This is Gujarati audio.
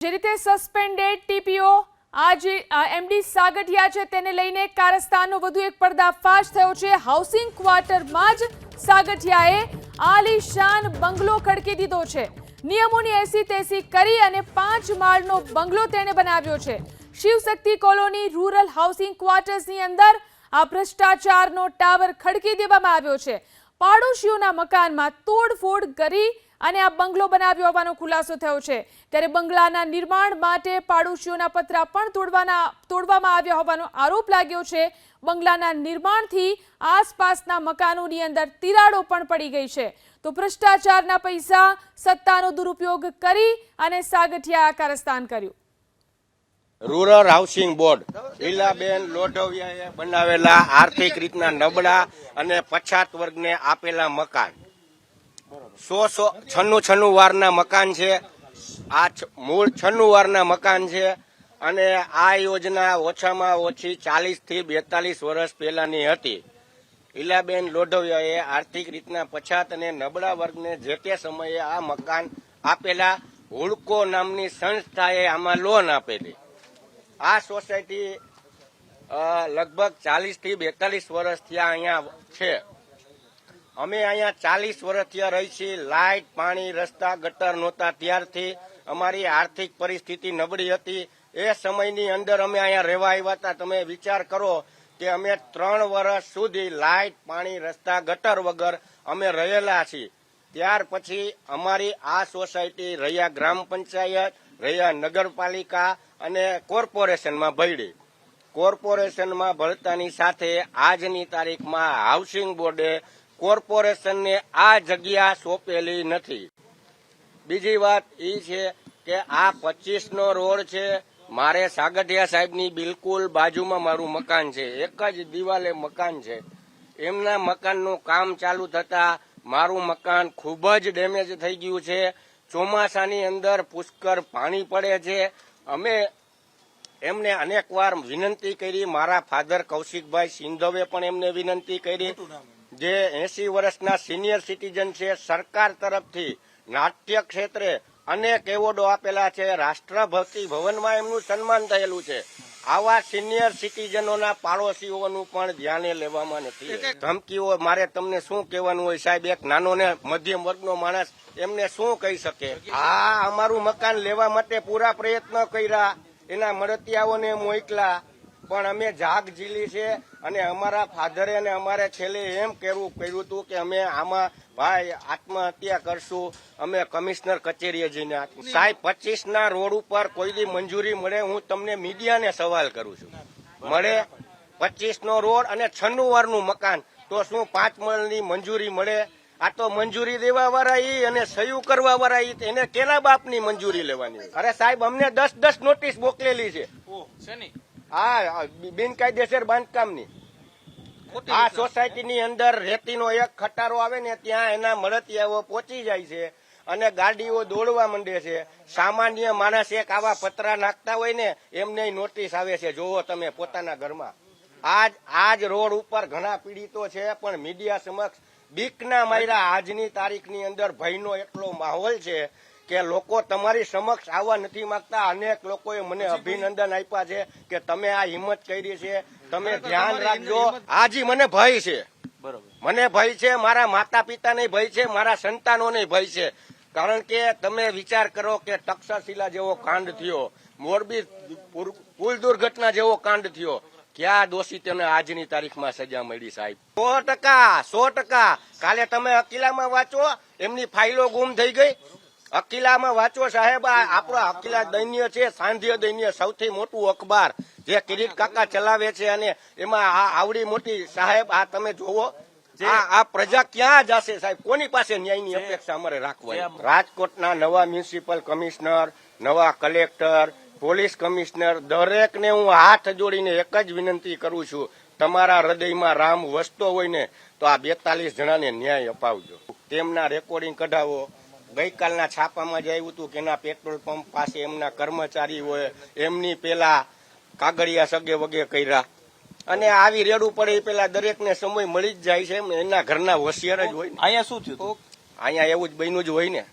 જે રીતે સસ્પેન્ડેડ ટીપીઓ આજે એમડી સાગઠિયા છે તેને લઈને કારસ્તાનનો વધુ એક પર્દાફાશ થયો છે. હાઉસિંગ ક્વાર્ટરમાં જ સાગઠિયાએ આલીશાન બંગલો ખડકી દીધો છે. નિયમોની એસી તેસી કરી અને પાંચ માળનો બંગલો તેણે બનાવ્યો છે. શિવશક્તિ કોલોની રૂરલ હાઉસિંગ ક્વાર્ટર્સની અંદર આ ભ્રષ્ટાચારનો ટાવર ખડકી દેવામાં આવ્યો છે. પાડોશીઓના મકાનમાં તોડફોડ કરી અને આ બંગલો બનાવ્યો હોવાનો ખુલાસો થયો છે. ત્યારે બંગલાના નિર્માણ માટે પાડોશીઓના પતરા પણ તોડવાના, તોડવામાં આવ્યા હોવાનો આરોપ લાગ્યો છે. બંગલાના નિર્માણથી આસપાસના મકાનોની અંદર તિરાડો પણ પડી ગઈ છે. તો ભ્રષ્ટાચારના પૈસા, સત્તાનો દુરુપયોગ કરી અને સાગઠિયા કારસ્તાન કર્યું. રૂરલ હાઉસિંગ બોર્ડ લીલાબેન લોઢવિયાએ બનાવેલા આર્થિક રીતના નબળા અને પછાત વર્ગને આપેલા મકાન. સો સો છન્નું છન્નું વારના મકાન છે. આ મૂળ છન્નું વારના મકાન છે અને આ યોજના ઓછામાં ઓછી ચાલીસથી બેતાલીસ વર્ષ પહેલાની હતી. ઇલાબેન લોઢવિયાએ આર્થિક રીતના પછાત અને નબળા વર્ગને જે તે સમયે આ મકાન આપેલા હુડકો નામની સંસ્થાએ આમાં લોન આપેલી. આ સોસાયટી લગભગ ચાલીસથી બેતાલીસ વર્ષ થયા અહીંયા છે. અમે અહીંયા ચાલીસ વર્ષ થયા રહી છીએ. લાઇટ, પાણી, રસ્તા, ગટર નહોતા. ત્યારથી અમારી આર્થિક પરિસ્થિતિ નબળી હતી. એ સમયની અંદર અમે અહીંયા રહેવા આવ્યા હતા. તમે વિચાર કરો કે અમે ત્રણ વર્ષ સુધી લાઇટ, પાણી, રસ્તા, ગટર વગર અમે રહેલા છીએ. ત્યાર પછી અમારી આ સોસાયટી રહ્યા ગ્રામ પંચાયત, રહ્યા નગરપાલિકા અને કોર્પોરેશનમાં ભળી કોર્પોરેશનમાં ભળતાની સાથે આજની તારીખમાં હાઉસિંગ બોર્ડે કોર્પોરેશનને આ જગ્યા સોંપેલી નથી. બીજી વાત એ છે કે આ પચીસ નો રોડ છે. મારે સાગઠિયા સાહેબની બિલકુલ બાજુમાં મારું મકાન છે. એક જ દિવાલે મકાન છે. એમના મકાનનું કામ ચાલુ થતા મારું મકાન ખૂબ જ ડેમેજ થઈ ગયું છે. ચોમાસાની અંદર પુષ્કળ પાણી પડે છે. અમે એમને અનેક વાર વિનંતી કરી. મારા ફાધર કૌશિકભાઈ સિંધવે પણ એમને વિનંતી કરી. જે એસી વર્ષના સિનિયર સિટીઝન છે સરકાર તરફથી નાટ્ય ક્ષેત્રે અનેક એવોર્ડો આપેલા છે. રાષ્ટ્રભક્તિ ભવનમાં એમનું સન્માન થયેલું છે. આવા સિનિયર સિટીઝનોના પાડોશીઓનું પણ ધ્યાને લેવામાં નથી. ધમકીઓ મારે તમને શું કહેવાનું હોય સાહેબ? એક નાનો ને મધ્યમ વર્ગનો માણસ એમને શું કહી શકે? આ અમારું મકાન લેવા માટે પૂરા પ્રયત્ન કર્યા. એના મળતિયાઓને મોકલા. પણ અમે જાગ ઝીલી છે અને અમારા ફાધરે અને અમારે છેલ્લે એમ કહેવું કર્યું હતું કે અમે આમાં ભાઈ આત્મહત્યા કરશું અમે કમિશનર કચેરીએ જઈને સાહેબ પચીસ ના રોડ ઉપર કોઈ દી મંજૂરી મળે હું તમને મીડિયાને સવાલ કરું છું. મળે પચીસ નો રોડ અને છન્નું વારનું મકાન તો શું પાંચ મળની મંજૂરી મળે? આ તો મંજૂરી દેવા વાળા ઈ અને સહયું કરવા વાળા ઈ એને કેના બાપની મંજૂરી લેવાની? અરે સાહેબ અમને દસ દસ નોટિસ મોકલેલી છે. આ બિનકાયદેસર બાંધકામની. આ સોસાયટીની અંદર રેતીનો એક ખટારો આવે ને ત્યાં એના મળતિયાઓ પહોંચી જાય છે અને ગાડીઓ દોડવા માંડે છે. સામાન્ય માણસ એક આવા પતરા નાખતા હોય ને એમને નોટિસ આવે છે જોવો તમે પોતાના ઘરમાં. આજ આજ રોડ ઉપર ઘણા પીડિતો છે પણ મીડિયા સમક્ષ બીકના માર્યા આજની તારીખની અંદર ભયનો એટલો માહોલ છે કે લોકો તમારી સમક્ષ આવવા નથી માંગતા. અનેક લોકોએ મને અભિનંદન આપ્યા છે કે તમે આ હિંમત કરી છે. તમે ધ્યાન રાખજો. આજી મને ભય છે. મને ભય છે મારા માતા પિતાને ભય છે મારા સંતાનોને ભય છે. કારણ કે તમે વિચાર કરો કે તક્ષશિલા જેવો કાંડ થયો મોરબી પુલ દુર્ઘટના જેવો કાંડ થયો. ક્યાં દોષી તેને આજની તારીખમાં સજા મળી સાહેબ? સો ટકા સો ટકા. કાલે તમે અકીલામાં વાંચો એમની ફાઇલો ગુમ થઈ ગઈ. અકીલામાં વાંચો સાહેબ આ આપણો અકીલા દૈન્ય છે સાંધ્ય દૈન્ય સૌથી મોટું અખબાર જે કિરીટ કાકા ચલાવે છે અને એમાં આ આવડી મોટી સાહેબ આ તમે જોવો આ પ્રજા ક્યાં જશે સાહેબ? કોની પાસે ન્યાયની અપેક્ષા અમારે રાખવાની? રાજકોટના નવા મ્યુનિસિપલ કમિશનર નવા કલેક્ટર પોલીસ કમિશનર દરેકને હું હાથ જોડીને એક જ વિનંતી કરું છું તમારા હૃદયમાં રામ વસતો હોય ને તો આ બેતાલીસ જણાને ન્યાય અપાવજો. તેમના રેકોર્ડિંગ કઢાવો. ગઈકાલના છાપામાં જ આવ્યું હતું કે એના પેટ્રોલ પંપ પાસે એમના કર્મચારીઓએ એમની પેલા કાગળિયા સગે વગે કર્યા. અને આવી રેડું પડે એ પેલા દરેકને સમય મળી જ જાય છે એના ઘરના હોશિયાર જ હોય અહીંયા શું થયું? અહીંયા એવું જ બન્યું જ હોય ને.